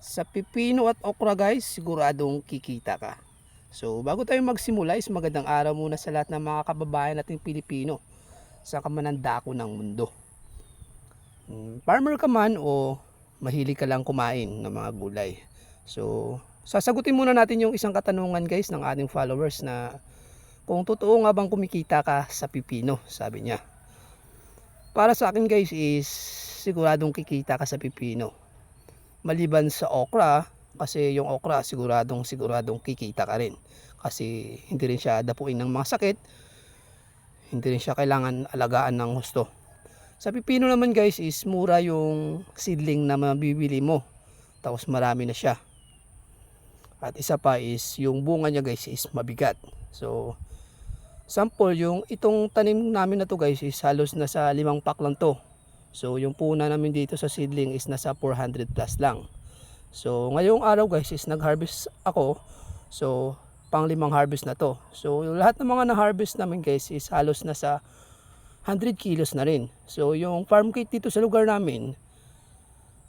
Sa pipino at okra guys, siguradong kikita ka. So bago tayo magsimula is magandang araw muna sa lahat ng mga kababayan nating Pilipino sa kamanandako ng mundo. Hmm, Farmer ka man o mahilig ka lang kumain ng mga gulay. So sasagutin muna natin yung isang katanungan guys ng ating followers na kung totoo nga bang kumikita ka sa pipino, sabi niya. Para sa akin guys is siguradong kikita ka sa pipino. Maliban sa okra, kasi yung okra siguradong siguradong kikita ka rin. Kasi hindi rin siya dapuin ng mga sakit. Hindi rin siya kailangan alagaan ng husto. Sa pipino naman guys is mura yung seedling na mabibili mo. Tapos marami na siya. At isa pa is yung bunga niya guys is mabigat. So sample yung itong tanim namin na to guys is halos nasa limang pack lang to. So yung puna namin dito sa seedling is nasa 400 plus lang. So ngayong araw guys is nag-harvest ako. So pang limang harvest na to. So yung lahat ng mga na-harvest namin guys is halos nasa 100 kilos na rin. So yung farm gate dito sa lugar namin,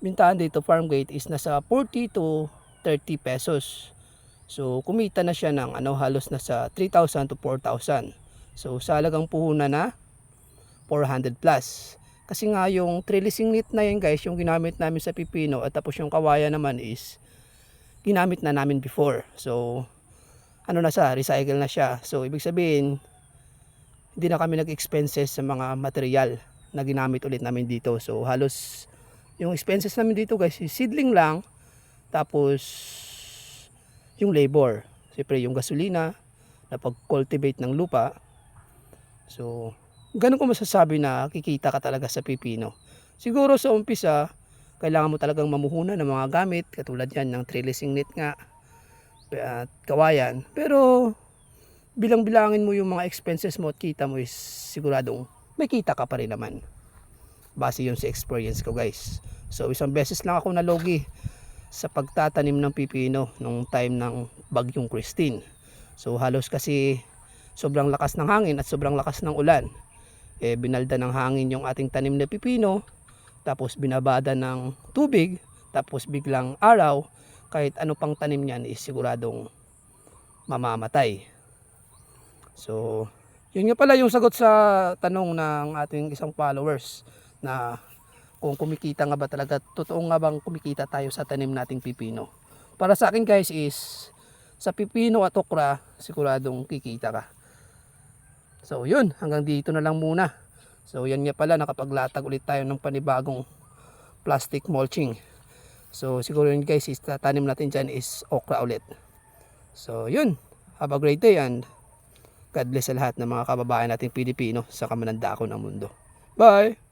bintahan dito farm gate is nasa 40 to 30 pesos. So kumita na siya ng ano halos nasa 3,000 to 4,000. So sa halagang puhunan na 400 plus. Kasi nga yung trellising net na yan guys, yung ginamit namin sa pipino at tapos yung kawaya naman is ginamit na namin before. So ano na siya, recycle na siya. So ibig sabihin, hindi na kami nag-expenses sa mga material na ginamit ulit namin dito. So halos yung expenses namin dito guys, seedling lang. Tapos yung labor. Siyempre yung gasolina na pag-cultivate ng lupa. So ganun ko masasabi na kikita ka talaga sa pipino. Siguro sa umpisa, kailangan mo talagang mamuhunan ng mga gamit katulad yan ng trellising net nga at kawayan. Pero bilang-bilangin mo yung mga expenses mo at kita mo is siguradong may kita ka pa rin naman. Base yun sa experience ko guys. So isang beses lang ako nalogi sa pagtatanim ng pipino nung time ng bagyong Christine. So halos kasi sobrang lakas ng hangin at sobrang lakas ng ulan. Eh binalda ng hangin yung ating tanim na pipino, tapos binabada ng tubig, tapos biglang araw, kahit ano pang tanim niyan is siguradong mamamatay. So, yun nga pala yung sagot sa tanong ng ating isang followers na kung kumikita nga ba talaga, totoo nga bang kumikita tayo sa tanim nating pipino. Para sa akin guys is, sa pipino at okra, siguradong kikita ka. So yun, hanggang dito na lang muna. So yan nga pala, nakapaglatag ulit tayo ng panibagong plastic mulching. So siguro yun guys, is tatanim natin dyan is okra ulit. So yun, have a great day and God bless sa lahat ng mga kababayan nating Pilipino sa kamanandako ng mundo. Bye!